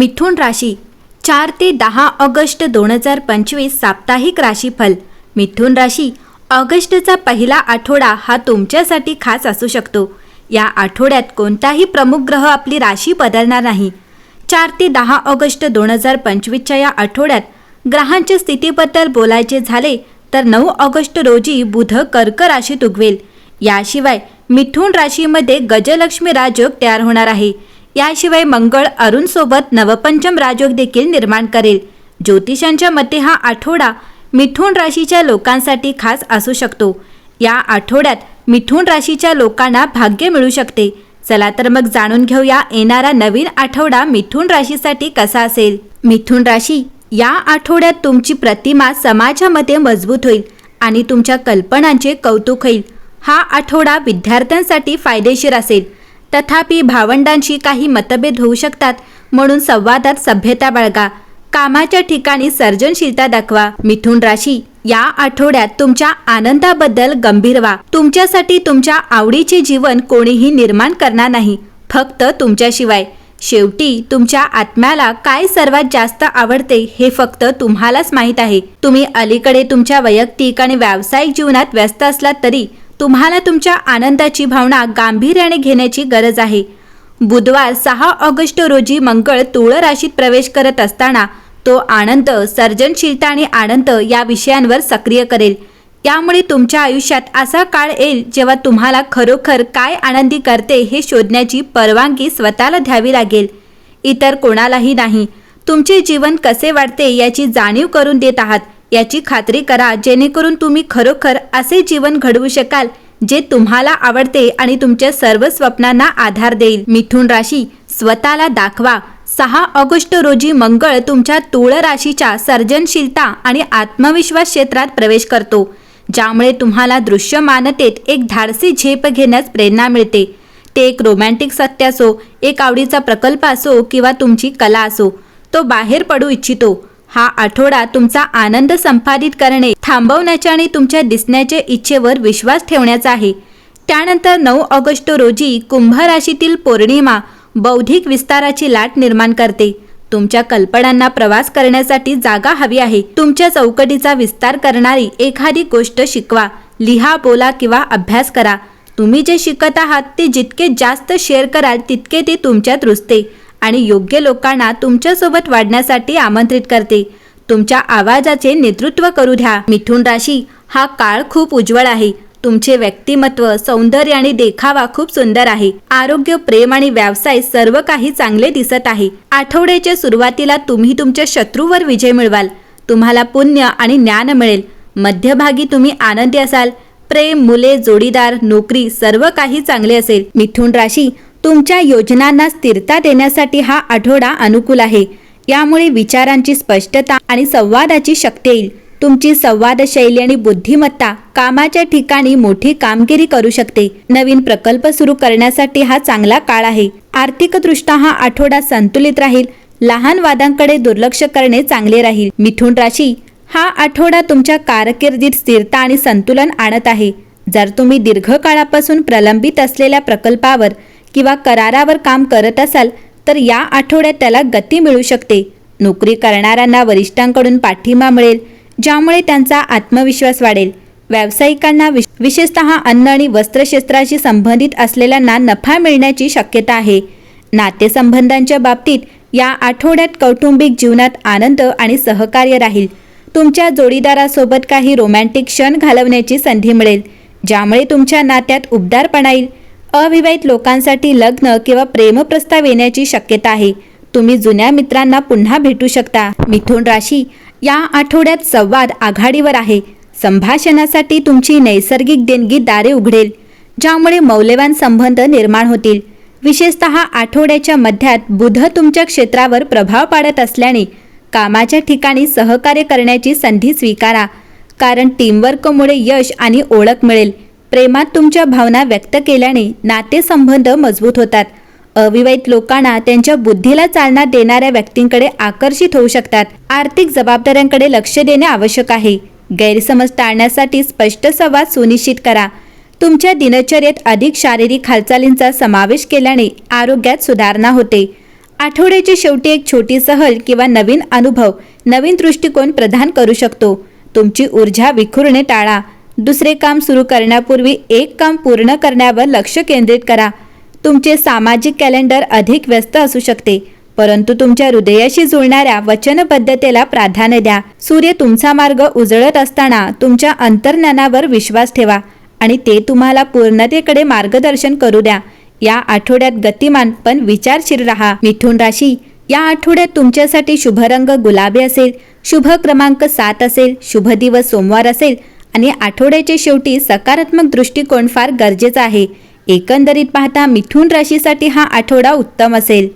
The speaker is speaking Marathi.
मिथुन राशी चार ते दहा ऑगस्ट दोन हजार पंचवीस साप्ताहिक राशीफल. मिथुन राशी ऑगस्टचा पहिला आठवडा हा तुमच्यासाठी खास असू शकतो. या आठवड्यात कोणताही प्रमुख ग्रह आपली राशी बदलणार नाही. चार ते दहा ऑगस्ट दोन हजार पंचवीसच्या या आठवड्यात ग्रहांच्या स्थितीबद्दल बोलायचे झाले तर नऊ ऑगस्ट रोजी बुध कर्क राशीत उगवेल याशिवाय मिथुन राशीमध्ये गजलक्ष्मी राजयोग तयार होणार आहे. याशिवाय मंगळ अरुणसोबत नवपंचम राजयोग देखील निर्माण करेल. ज्योतिषांच्या मते हा आठवडा मिथुन राशीच्या लोकांसाठी खास असू शकतो. या आठवड्यात मिथुन राशीच्या लोकांना भाग्य मिळू शकते. चला तर मग जाणून घेऊया येणारा नवीन आठवडा मिथुन राशीसाठी कसा असेल. मिथुन राशी या आठवड्यात तुमची प्रतिमा समाजामध्ये मजबूत होईल आणि तुमच्या कल्पनांचे कौतुक होईल. हा आठवडा विद्यार्थ्यांसाठी फायदेशीर असेल. तथापि भावंडांशी काही मतभेद होऊ शकतात म्हणून संवादात सभ्यता बाळगा. कामाच्या ठिकाणी सर्जनशीलता दाखवा. मिथुन राशी या आठवड्यात तुमच्या आनंदाबद्दल गंभीर व्हा. तुमच्यासाठी तुमच्या आवडीचे जीवन कोणीही निर्माण करणार नाही फक्त तुमच्याशिवाय. शेवटी तुमच्या आत्म्याला काय सर्वात जास्त आवडते हे फक्त तुम्हालाच माहीत आहे. तुम्ही अलीकडे तुमच्या वैयक्तिक आणि व्यावसायिक जीवनात व्यस्त असलात तरी तुम्हाला तुमच्या आनंदाची भावना गांभीर्याने घेण्याची गरज आहे. बुधवार सहा ऑगस्ट रोजी मंगळ तुळ राशीत प्रवेश करत असताना तो आनंद सर्जनशीलता आणि आनंद या विषयांवर सक्रिय करेल. त्यामुळे तुमच्या आयुष्यात असा काळ येईल जेव्हा तुम्हाला खरोखर काय आनंदी करते हे शोधण्याची परवानगी स्वतःला द्यावी लागेल. इतर कोणालाही नाही. तुमचे जीवन कसे वाढते याची जाणीव करून देत आहात. याची खात्री करा जेणेकरून तुम्ही खरोखर असे जीवन घडवू शकाल जे तुम्हाला आवडते आणि तुमच्या सर्व स्वप्नांना आधार देईल. मिथुन राशी स्वतःला दाखवा. सहा ऑगस्ट रोजी मंगळ तुमच्या तुळ राशीच्या सर्जनशीलता आणि आत्मविश्वास क्षेत्रात प्रवेश करतो ज्यामुळे तुम्हाला दृश्यमानतेत एक धाडसी झेप घेण्यास प्रेरणा मिळते. ते एक रोमॅन्टिक सत्य असो एक आवडीचा प्रकल्प असो किंवा तुमची कला असो तो बाहेर पडू इच्छितो. हा आठवडा तुमचा आनंद संपादित करणे थांबवण्याच्या आणि तुमच्या दिसण्याच्या इच्छेवर विश्वास ठेवण्याचा आहे. त्यानंतर नऊ ऑगस्ट रोजी कुंभ राशीतील पौर्णिमा बौद्धिक विस्ताराची लाट निर्माण करते. तुमच्या कल्पनांना प्रवास करण्यासाठी जागा हवी आहे. तुमच्या चौकटीचा विस्तार करणारी एखादी गोष्ट शिकवा लिहा बोला किंवा अभ्यास करा. तुम्ही जे शिकत आहात ते जितके जास्त शेअर कराल तितके ते तुमच्यात रुजते. आणि योग्य लोकांना तुमच्यासोबत वाढण्यासाठी आमंत्रित करते. तुमच्या आवाजाचे नेतृत्व करू द्या. मिथुन राशी हा काळ खूप उज्ज्वल आहे. तुमचे व्यक्तिमत्व सौंदर्य आणि देखावा खूप सुंदर आहे. आरोग्य प्रेम आणि व्यवसाय सर्व काही चांगले दिसत आहे. आठवड्याच्या सुरुवातीला तुम्ही तुमच्या शत्रूवर विजय मिळवाल. तुम्हाला पुण्य आणि ज्ञान मिळेल. मध्यभागी तुम्ही आनंदी असाल. प्रेम मुले जोडीदार नोकरी सर्व काही चांगले असेल. मिथुन राशी तुमच्या योजनांना स्थिरता देण्यासाठी हा आठवडा अनुकूल आहे. यामुळे विचारांची स्पष्टता आणि संवादाची शक्ती येईल. तुमची संवाद शैली आणि बुद्धिमत्ता कामाच्या ठिकाणी मोठी कामगिरी करू शकते. नवीन प्रकल्प सुरू करण्यासाठी हा चांगला काळ आहे. आर्थिकदृष्ट्या हा आठवडा संतुलित राहील. लहान वादांकडे दुर्लक्ष करणे चांगले राहील. मिथुन राशी हा आठवडा तुमच्या कारकिर्दीत स्थिरता आणि संतुलन आणत आहे. जर तुम्ही दीर्घकाळापासून प्रलंबित असलेल्या प्रकल्पावर किंवा करारावर काम करत असाल तर या आठवड्यात त्याला गती मिळू शकते. नोकरी करणाऱ्यांना वरिष्ठांकडून पाठिंबा मिळेल ज्यामुळे त्यांचा आत्मविश्वास वाढेल. व्यावसायिकांना विश विशेषतः अन्न आणि वस्त्रक्षेत्राशी संबंधित असलेल्यांना नफा मिळण्याची शक्यता आहे. नातेसंबंधांच्या बाबतीत या आठवड्यात कौटुंबिक जीवनात आनंद आणि सहकार्य राहील. तुमच्या जोडीदारासोबत काही रोमॅन्टिक क्षण घालवण्याची संधी मिळेल ज्यामुळे तुमच्या नात्यात उबदारपणा येईल. अविवाहित लोकांसाठी लग्न किंवा प्रेमप्रस्ताव येण्याची शक्यता आहे. तुम्ही जुन्या मित्रांना पुन्हा भेटू शकता. मिथुन राशी या आठवड्यात संवाद आघाडीवर आहे. संभाषणासाठी तुमची नैसर्गिक देणगी दारे उघडेल ज्यामुळे मौल्यवान संबंध निर्माण होतील. विशेषतः आठवड्याच्या मध्यात बुध तुमच्या क्षेत्रावर प्रभाव पाडत असल्याने कामाच्या ठिकाणी सहकार्य करण्याची संधी स्वीकारा कारण टीमवर्कमुळे यश आणि ओळख मिळेल. प्रेमात तुमच्या भावना व्यक्त केल्याने नातेसंबंध मजबूत होतात. अविवाहित लोकांना त्यांच्या बुद्धीला चालना देणाऱ्या व्यक्तींकडे आकर्षित होऊ शकतात. आर्थिक जबाबदाऱ्यांकडे लक्ष देणे आवश्यक आहे. गैरसमज टाळण्यासाठी स्पष्ट संवाद सुनिश्चित करा. तुमच्या दिनचर्येत अधिक शारीरिक हालचालींचा समावेश केल्याने आरोग्यात सुधारणा होते. आठवड्याच्या शेवटी एक छोटी सहल किंवा नवीन अनुभव नवीन दृष्टिकोन प्रदान करू शकतो. तुमची ऊर्जा विखुरणे टाळा. दुसरे काम सुरू करण्यापूर्वी एक काम पूर्ण करण्यावर लक्ष केंद्रित करा. तुमचे सामाजिक कॅलेंडर अधिक व्यस्त असू शकते परंतु तुमच्या हृदयाशी जुळणाऱ्या वचनबद्धतेला प्राधान्य द्या. सूर्य तुमचा मार्ग उजळत असताना तुमच्या अंतर्ज्ञानावर विश्वास ठेवा आणि ते तुम्हाला पूर्णतेकडे मार्गदर्शन करू द्या. या आठवड्यात गतिमान पण विचारशील राहा. मिथुन राशी या आठवड्यात तुमच्यासाठी शुभ रंग गुलाबी असेल शुभ क्रमांक सात असेल शुभ दिवस सोमवार असेल आणि आठवड्याच्या शेवटी सकारात्मक दृष्टिकोन फार गरजेचा आहे. एकंदरीत पाहता मिथुन राशीसाठी हा आठवडा उत्तम असेल.